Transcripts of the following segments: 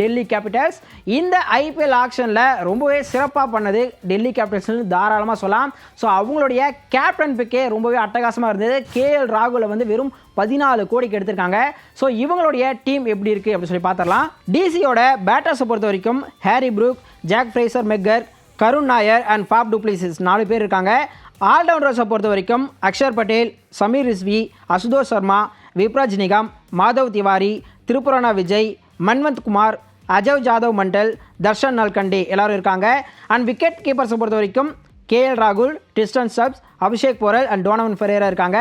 Delhi Capitals. இந்த IPL ஆக்ஷனில் ரொம்பவே சிறப்பாக பண்ணது டெல்லி கேபிட்டல்ஸ்னு தாராளமாக சொல்லலாம். ஸோ அவங்களுடைய கேப்டன் பிக்கே ரொம்பவே அட்டகாசமாக இருந்தது. கேஎல் ராகுலை வந்து வெறும் பதினாலு கோடிக்கு எடுத்திருக்காங்க. ஸோ இவங்களுடைய டீம் எப்படி இருக்குது அப்படின்னு சொல்லி பார்த்துடலாம் டிசியோட பேட்டர்ஸை பொறுத்த வரைக்கும் Harry Brook Jake Fraser McGurk Karun Nair and Faf du Plessis நாலு பேர் இருக்காங்க. ஆல்ரவுண்டர்ஸை பொறுத்த வரைக்கும் அக்ஷர் பட்டேல் சமீர் ரிஸ்வி அசுதோஷ் சர்மா விப்ராஜ் நிகாம் மாதவ் திவாரி திரிபுரானா விஜய் மன்வந்த் குமார் அஜவ் ஜாதவ் மண்டல் தர்ஷன் நல்கண்டே எல்லாரும் இருக்காங்க. அண்ட் விக்கெட் கீப்பர்ஸை பொறுத்த வரைக்கும் கேஎல் ராகுல் Tristan Stubbs Abishek Porel and Donovan Ferreira இருக்காங்க.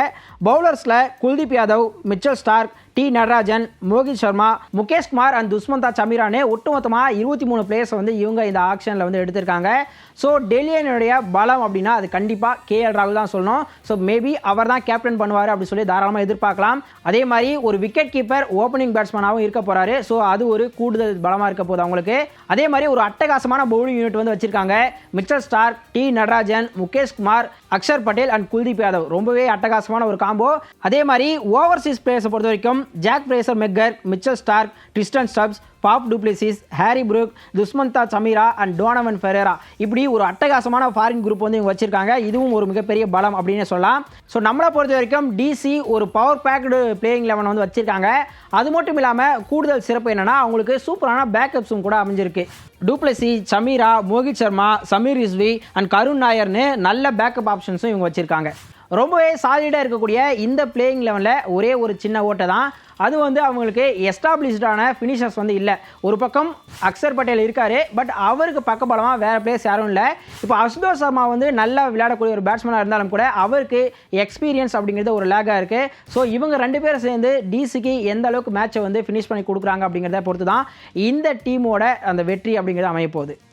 பவுலர்ஸில் Kuldeep Yadav Mitchell Starc T Natarajan Mohit Sharma Mukesh Kumar and Dushmantha சமீரானே ஒட்டுமொத்தமாக இருபத்தி மூணு பிளேயர்ஸ் வந்து இவங்க இந்த ஆக்ஷனில் வந்து எடுத்திருக்காங்க. ஸோ டெல்லியனுடைய பலம் அப்படின்னா அது கண்டிப்பாக கேஎல் ராகுல் தான் சொல்லணும். ஸோ மேபி அவர் தான் கேப்டன் பண்ணுவார் அப்படின்னு சொல்லி தாராளமாக எதிர்பார்க்கலாம். அதே மாதிரி ஒரு விக்கெட் கீப்பர் ஓப்பனிங் பேட்ஸ்மேனாகவும் இருக்க போகிறாரு ஸோ அது ஒரு கூடுதல் பலமாக இருக்க போகுது அவங்களுக்கு. அதே மாதிரி ஒரு அட்டகாசமான பவுலிங் யூனிட் வந்து வச்சிருக்காங்க. Mitchell Starc T Natarajan Mukesh Kumar Axar Patel and Kuldeep Yadav. ரொம்பவே அட்டகாசமான ஒரு காம்போ அதே மாதிரி ஓவர்சீஸ் பிளேயர்ஸை பொறுத்த வரைக்கும் Jake Fraser McGurk Mitchell Starc Tristan Stubbs Faf du Plessis Harry Brook Dushmantha Chameera and Donovan Ferreira. இப்படி ஒரு அட்டகாசமான ஃபாரின் குரூப் வந்து இவங்க வச்சிருக்காங்க. இதுவும் ஒரு மிகப்பெரிய பலம் அப்படின்னு சொல்லலாம். ஸோ நம்மளை பொறுத்த வரைக்கும் டிசி ஒரு பவர் பேக்டு பிளேயிங் லெவன் வந்து வச்சிருக்காங்க. அது மட்டும் இல்லாமல் கூடுதல் சிறப்பு என்னன்னா அவங்களுக்கு சூப்பரான பேக்கப்ஸும் கூட அமைஞ்சிருக்கு. Du Plessis Chameera Mohit Sharma Sameer Rizvi and Karun நாயர்னு நல்ல பேக்கப் ஆப்ஷன்ஸும் இவங்க வச்சிருக்காங்க. ரொம்பவே சாலிடாக இருக்கக்கூடிய இந்த பிளேயிங் லெவனில் ஒரே ஒரு சின்ன ஓட்டை தான். அது வந்து அவங்களுக்கு எஸ்டாப்ளிஷ்டான ஃபினிஷர்ஸ் வந்து இல்லை. ஒரு பக்கம் அக்ஷர் பட்டேல் இருக்காரு பட் அவருக்கு பக்கபலமாக வேறு பிளேயர்ஸ் யாரும் இல்லை. இப்போ அசுதோஷ் சர்மா வந்து நல்லா விளையாடக்கூடிய ஒரு பேட்ஸ்மேனாக இருந்தாலும் கூட அவருக்கு எக்ஸ்பீரியன்ஸ் அப்படிங்கிறது ஒரு லேக்காக இருக்குது ஸோ இவங்க ரெண்டு பேரும் சேர்ந்து டிசிக்கு எந்த அளவுக்கு மேட்சை வந்து ஃபினிஷ் பண்ணி கொடுக்குறாங்க அப்படிங்கிறத பொறுத்து தான் இந்த டீமோட அந்த வெற்றி அப்படிங்கிறது அமைய போகுது